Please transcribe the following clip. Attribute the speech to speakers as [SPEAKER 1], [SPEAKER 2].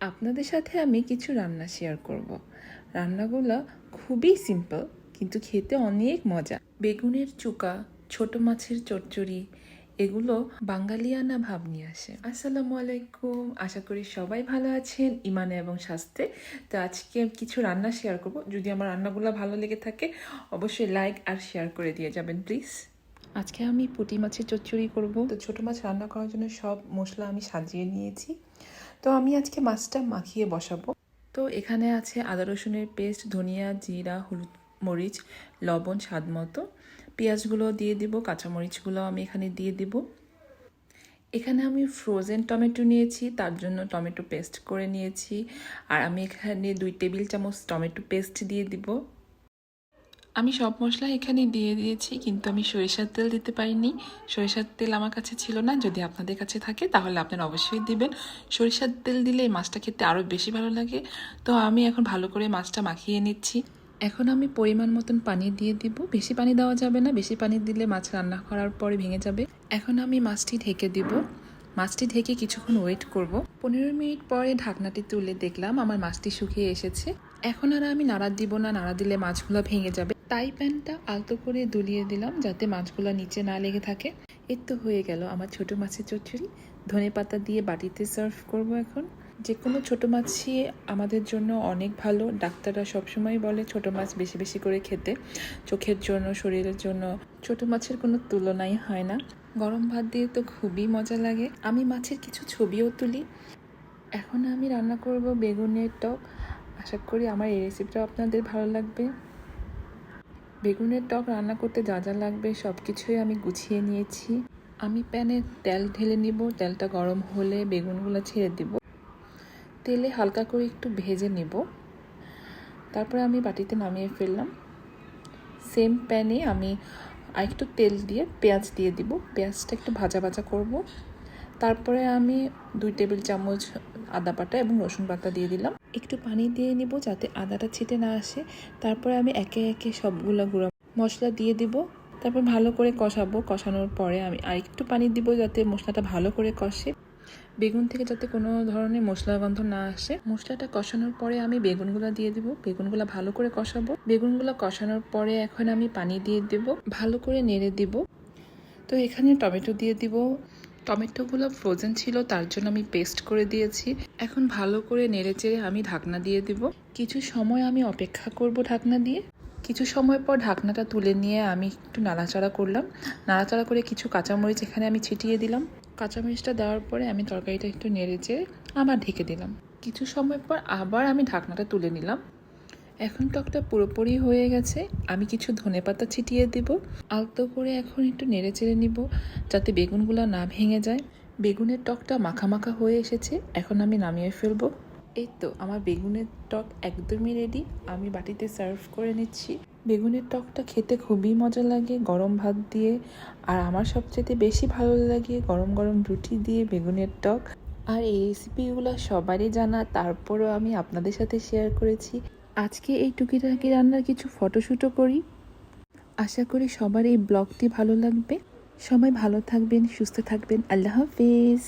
[SPEAKER 1] আপনাদের সাথে আমি কিছু রান্না শেয়ার করব। রান্নাগুলো খুবই সিম্পল কিন্তু খেতে অনেক মজা। বেগুনের চুকা, ছোট মাছের চচ্চড়ি, এগুলো বাঙালিয়ানা ভাব নিয়ে আসে। আসসালামু আলাইকুম। আশা করি সবাই ভালো আছেন ইমানে এবং স্বাস্থ্যে। তো আজকে কিছু রান্না শেয়ার করব। যদি আমার রান্নাগুলো ভালো লেগে থাকে, অবশ্যই লাইক আর শেয়ার করে দিয়ে যাবেন প্লিজ আজকে আমি পুঁটি মাছের চচ্চড়ি করব। তো ছোটো মাছ রান্না করার জন্য সব মশলা আমি সাজিয়ে নিয়েছি। তো আমি আজকে মাছটা মাখিয়ে বসাবো। তো এখানে আছে আদা রসুনের পেস্ট ধনিয়া জিরা হলুদ মরিচ লবণ স্বাদ মতো। পেঁয়াজগুলো দিয়ে দিব কাঁচামরিচগুলো আমি এখানে দিয়ে দিব। এখানে আমি ফ্রোজেন টমেটো নিয়েছি তার জন্য টমেটো পেস্ট করে নিয়েছি। আর আমি এখানে দুই টেবিল চামচ টমেটো পেস্ট দিয়ে দিব। আমি সব মশলা এখানে দিয়ে দিয়েছি, কিন্তু আমি সরিষার তেল দিতে পারিনি। সরিষার তেল আমার কাছে ছিল না, যদি আপনাদের কাছে থাকে তাহলে আপনারা অবশ্যই দিবেন। সরিষার তেল দিলে এই মাছটা খেতে আরও বেশি ভালো লাগে। তো আমি এখন ভালো করে মাছটা মাখিয়ে নিচ্ছি। এখন আমি পরিমাণ মতন পানি দিয়ে দিব। বেশি পানি দেওয়া যাবে না, বেশি পানি দিলে মাছ রান্না করার পরে ভেঙে যাবে। এখন আমি মাছটি ঢেকে দিব। মাছটি ঢেকে কিছুক্ষণ ওয়েট করব। পনেরো মিনিট পরে ঢাকনাটি তুলে দেখলাম আমার মাছটি শুকিয়ে এসেছে। এখন আর আমি নাড়া দিব না, নাড়া দিলে মাছগুলো ভেঙে যাবে। তাই প্যানটা আলতো করে দুলিয়ে দিলাম যাতে মাছগুলো নিচে না লেগে থাকে। এর তো হয়ে গেল আমার ছোট মাছের চচ্চড়ি। ধনে পাতা দিয়ে বাটিতে সার্ভ করব এখন। যে কোনো ছোটো মাছই আমাদের জন্য অনেক ভালো। ডাক্তাররা সবসময় বলে ছোট মাছ বেশি বেশি করে খেতে। চোখের জন্য, শরীরের জন্য ছোট মাছের কোনো তুলনাই হয় না। গরম ভাত দিয়ে তো খুবই মজা লাগে। আমি মাছের কিছু ছবিও তুলি। এখন আমি রান্না করব বেগুনের টক। আশা করি আমার এই রেসিপিটাও আপনাদের ভালো লাগবে। বেগুনের টক রান্না করতে যা যা লাগবে সব কিছুই আমি গুছিয়ে নিয়েছি। আমি প্যানে তেল ঢেলে নিব, তেলটা গরম হলে বেগুনগুলো ছেড়ে দিব। তেলে হালকা করে একটু ভেজে নেব। তারপরে আমি বাটিতে নামিয়ে ফেললাম। সেম প্যানে আমি আর একটু তেল দিয়ে পেঁয়াজ দিয়ে দিব। পেঁয়াজটা একটু ভাজা ভাজা করব। তারপরে আমি দুই টেবিল চামচ আদা বাটা এবং রসুন বাটা দিয়ে দিলাম। একটু পানি দিয়ে নিব যাতে আদাটা ছিটে না আসে। তারপরে আমি একে একে সবগুলো গুঁড়ো মশলা দিয়ে দিব। তারপর ভালো করে কষাবো। কষানোর পরে আমি আর একটু পানি দিব যাতে মশলাটা ভালো করে কষে। বেগুন থেকে যাতে কোনো ধরনের মশলা গন্ধ না আসে। মশলাটা কষানোর পরে আমি বেগুনগুলো দিয়ে দেবো। বেগুনগুলো ভালো করে কষাবো। বেগুনগুলো কষানোর পরে এখন আমি পানি দিয়ে দেব। ভালো করে নেড়ে দিব। তো এখানে টমেটো দিয়ে দিব। টমেটোগুলো ফ্রোজেন ছিল, তার জন্য আমি পেস্ট করে দিয়েছি। এখন ভালো করে নেড়ে চেড়ে আমি ঢাকনা দিয়ে দিব। কিছু সময় আমি অপেক্ষা করব ঢাকনা দিয়ে। কিছু সময় পর ঢাকনাটা তুলে নিয়ে আমি একটু নাড়াচাড়া করলাম। নাড়াচাড়া করে কিছু কাঁচামরিচ এখানে আমি ছিটিয়ে দিলাম। কাঁচামরিচটা দেওয়ার পরে আমি তরকারিটা একটু নেড়ে চেড়ে আবার ঢেকে দিলাম। কিছু সময় পর আবার আমি ঢাকনাটা তুলে নিলাম। এখন টকটা পুরোপুরি হয়ে গেছে, আমি কিছু ধনেপাতা ছিটিয়ে দেব। আলতো করে এখন একটু নেড়ে চেড়ে নিব, যাতে বেগুনগুলো না ভেঙে যায়। বেগুনের টকটা মাখা হয়ে এসেছে, এখন আমি নামিয়ে ফেলব। এই তো আমার বেগুনের টক একদমই রেডি আমি বাটিতে সার্ভ করে নিচ্ছি। বেগুনের টকটা খেতে খুবই মজা লাগে, গরম ভাত দিয়ে। আর আমার সবচেয়ে বেশি ভালো লাগে গরম গরম রুটি দিয়ে বেগুনের টক। আর এই রেসিপিগুলো সবারই জানা, তারপরও আমি আপনাদের সাথে শেয়ার করেছি। আজকে এই টুকিটাকি রান্নার কিছু ফটোশ্যুটও করি। আশা করি সবার এই ব্লগটি ভালো লাগবে। সবাই ভালো থাকবেন, সুস্থ থাকবেন। আল্লাহ হাফিজ।